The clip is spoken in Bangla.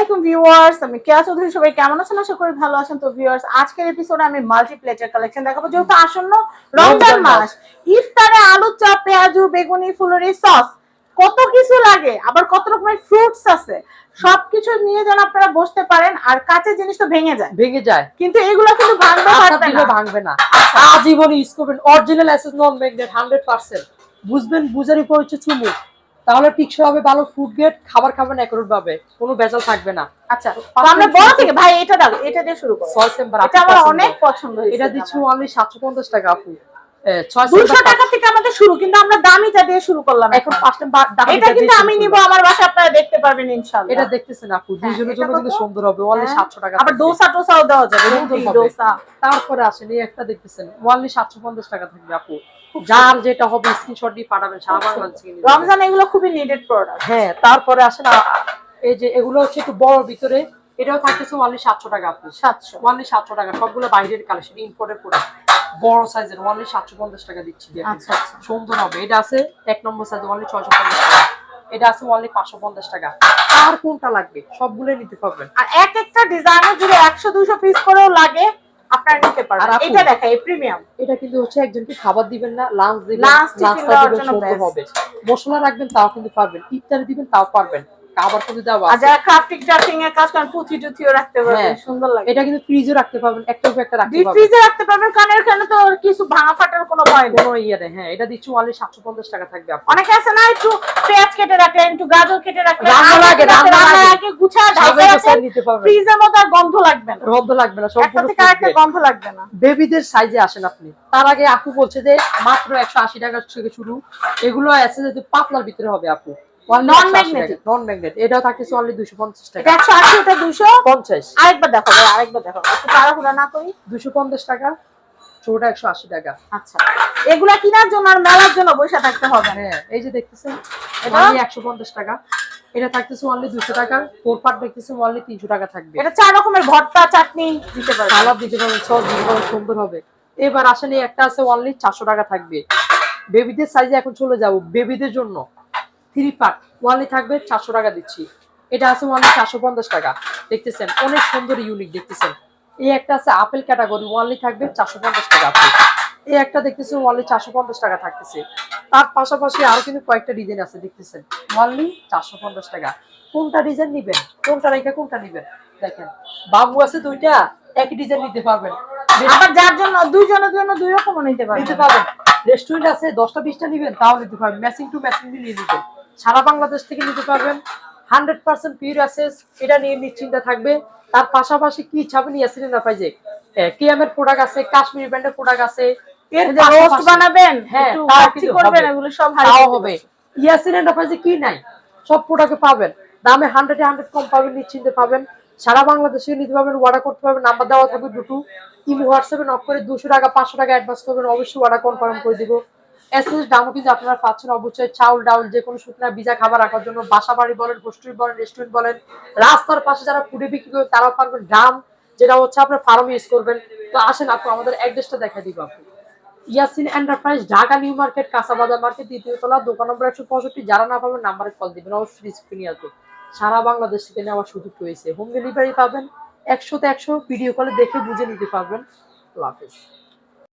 আলাইকুম ভিউয়ার্স আমি কেয়া চৌধুরী সবাই কেমন আছেন? আশা করি ভালো আছেন। তো ভিউয়ার্স আজকের এপিসোডে আমি মাল্টিপ্লেটের কালেকশন দেখাবো। যেহেতু আসন্ন রমজান মাস। ইফতারে আলু চপ পেঁয়াজু বেগুনি ফুলুরি সস কত কিছু লাগে আবার কত রকমের ফ্রুটস আছে সবকিছু নিয়ে যেন আপনারা বসতে পারেন আর কাঁচের জিনিস তো ভেঙে যায়। ভেঙে যায়। কিন্তু এগুলো কিন্তু পারবে দিলে না। ভাঙবে না? আজীবন ইউজ করবেন অরিজিনাল অ্যাসেস নন ম্যাগনেট হান্ড্রেড পার্সেন্ট বুঝবেন বুঝারই পর হচ্ছে চুমুক তাহলে টিকসই হবে ভালো ফুড গেট খাবার খাবেন একরোট পাবে কোনো ভেজাল থাকবে না। আচ্ছা আমরা বড় থেকে ভাই এটা দাও এটা দিয়ে শুরু করো। 6 সেম্বার এটা আমার অনেক পছন্দ হয়েছে এটা দিচ্ছি অনলি সাতশো পঞ্চাশ টাকা আপু। থেকে আমাদের শুরু কিন্তু আমরা দামিটা দিয়ে শুরু করলাম এখন এটা কিন্তু আমি নিবো আমার বাসায় আপনারা পারবেন ইনশাআল্লাহ। এটা দেখতেছেন আপু হ্যাঁ, দুজনের জন্য কিন্তু সুন্দর হবে অনলি হ্যাঁ। সাতশো টাকা আবার ডোসা টোসাও দেওয়া যাবে রুটি। ডোসা। তারপরে আসেন এই একটা দেখতেছেন অনলি সাতশো পঞ্চাশ টাকা থাকবে আপু। যার যেটা হবে স্ক্রিনশট দিয়ে পাঠাবেন সারা বাংলাদেশ। রমজান এগুলো খুবই নিডেড প্রোডাক্ট হ্যাঁ তারপরে আসেন এই যে এগুলো হচ্ছে একটু বড় ভিতরে এটাও থাকতেছে অনলি সাতশো টাকা আপনি সাতশো। অনলি সাতশো টাকা সবগুলো বাইরের কালেকশন ইম্পোর্টের প্রোডাক্ট বড় সাইজের অনলি সাতশো পঞ্চাশ টাকা দিচ্ছি। আচ্ছা আচ্ছা। সুন্দর হবে এটা আছে এক নম্বর সাইজ অনলি ছয়শো পঞ্চাশ টাকা। এটা আছে অনলি পাঁচশো পঞ্চাশ টাকা। আর কোনটা লাগবে? সবগুলোই নিতে পারবেন। আর এক একটা যদি একশো দুশো পিস করেও লাগে আপনারা নিতে পারবেন। আপু- এটা দেখাই প্রিমিয়াম এটা কিন্তু হচ্ছে একজনকে খাবার দিবেন না লাঞ্চ দিবেন নাস্তা দিবেন জন্য হবে। মশলা রাখবেন তাও কিন্তু পারবেন। ইফতারি দিবেন তাও পারবেন। খাবার কিন্তু দেওয়া আর যারা ক্রাফটিং ক্রাফটিং এর কাজ করেন পুঁথি টুথিও রাখতে পারবেন হ্যাঁ। সুন্দর লাগে। এটা কিন্তু ফ্রিজে রাখতে পারবেন একটা উপর একটা রাখতে পারবেন। ফ্রিজে রাখতে পারবেন কারণ এখানে তো কিছু ভাঙা ফাটার কোনো ভয় নেই। কোনো ইয়ে নেই হ্যাঁ। এটা দিচ্ছি অনলি সাতশো পঞ্চাশ টাকা থাকবে আপনার। অনেকে আছে না একটু পেঁয়াজ কেটে রাখলেন একটু গাজর কেটে রাখলেন রান্নার আগে গুছা নিতে পারবেন। ফ্রিজের মধ্যে গন্ধ লাগবে না। গন্ধ লাগবে না সম্পূর্ণ থেকে গন্ধ লাগবে না। বেবিদের সাইজে আসেন আপনি। তার আগে আপু বলছে যে মাত্র একশো আশি টাকা থেকে শুরু। এগুলো আছে যে পাতলার ভিতরে হবে আপু। নন ম্যাগনেট এটাও থাকতেছে অনলি দুশো পঞ্চাশ এটা টাকা একশো আশি এটা দুশো পঞ্চাশ। আরেকবার দেখো আরেকবার দেখো। একটু তাড়াহুড়া না করি। দুশো পঞ্চাশ টাকা। ছোটটা একশো আশি টাকা। আচ্ছা। এগুলা কেনার জন্য আর মেলার জন্য বসে থাকতে হবে। হ্যাঁ এই যে দেখতেছেন এটা? অনলি একশো পঞ্চাশ টাকা। এটা থাকতেছে অনলি দুশো টাকা। ফোর পার্ট দেখতেছে অনলি তিনশো টাকা থাকবে। এটা চার রকমের ভর্তা চাটনি দিতে পারবে সালাদ দিতে পারবেন সস দিতে পারবেন সুন্দর হবে। এবার আসেন একটা আছে অনলি চারশো টাকা থাকবে। বেবিদের সাইজে এখন চলে যাব বেবিদের জন্য। থ্রি পার্ট ওয়ানলি থাকবে চারশো টাকা দিচ্ছি। এটা আছে চারশো পঞ্চাশ টাকা। দেখতেছেন অনেক সুন্দর ইউনিক দেখতেছেন। এই একটা আছে আপেল ক্যাটাগরি ওয়ানলি থাকবে চারশো পঞ্চাশ টাকা আপেল। এই একটা দেখতেছেন ওয়ানলি চারশো পঞ্চাশ টাকা থাকতেছে। তার পাশাপাশি আরও কিন্তু কয়েকটা ডিজাইন আছে দেখতেছেন? ওয়ানলি চারশো পঞ্চাশ টাকা। কোনটা ডিজাইন নিবেন? কোনটা রেখে কোনটা নিবেন? দেখেন বাবু আছে দুইটা একই ডিজাইন নিতে পারবেন। আবার যার জন্য দুইজনের জন্য দুই রকম নিতে নিতে পারবেন। রেস্টুরেন্ট আছে দশটা বিশটা নিবেন তাও নিতে পারবেন। ম্যাচিং টু ম্যাচিং নিয়ে নিবেন। সারা বাংলাদেশ থেকে নিতে পারবেন। হান্ড্রেড পার্সেন্ট পিওর অ্যাসেস এটা নিয়ে নিশ্চিন্তা থাকবে। তার পাশাপাশি কি চাবেন ইয়াসিনের না পাইছে কেএমের প্রোডাক্ট আছে কাশ্মীরি ব্র্যান্ডের প্রোডাক্ট আছে। এর রোস্ট বানাবেন হ্যাঁ, করবেন এগুলো সব হবে। না কি নাই? সব প্রোডাক্ট পাবেন। দামে হান্ড্রেডে হান্ড্রেড কম পাবেন নিশ্চিন্তে পাবেন। সারা বাংলাদেশে নিতে পারবেন অর্ডার করতে পারবেন। নাম্বার দেওয়া থাকবে দুটো। ইমো হোয়াটসঅ্যাপে নক করে দুশো টাকা পাঁচশো টাকা অ্যাডভান্স করবেন। অবশ্যই অর্ডার কনফার্ম করে দিব। এসএস কিন্তু আপনারা পাচ্ছেন অবশ্যই চাউল ডাউল, যে কোনো শুকনা ভিজা খাবার রাখার জন্য বাসা বাড়ি বলেন হোস্টেল বলেন রেস্টুরেন্ট বলেন, রাস্তার পাশে যারা ফুডে বিক্রি করে তারাও পারবেন ড্রাম যেটা হচ্ছে আপনার ফার্ম ইউজ করবেন। তো আসেন আপু, আমাদের অ্যাড্রেসটা দেখা দিব আপু। Yasin enterprise Dhaka new market, কাঁচাবাজার market, দ্বিতীয় তলা, দোকান নম্বর একশো পঁয়ষট্টি। যারা না পাবেন নাম্বারে কল দিবেন, অবশ্যই স্ক্রিনে আসবে সারা বাংলাদেশ থেকে নেওয়ার সুযোগ রয়েছে। হোম ডেলিভারি পাবেন, একশোতে একশো ভিডিও কলে দেখে বুঝে নিতে পারবেন। আল্লাহ হাফেজ।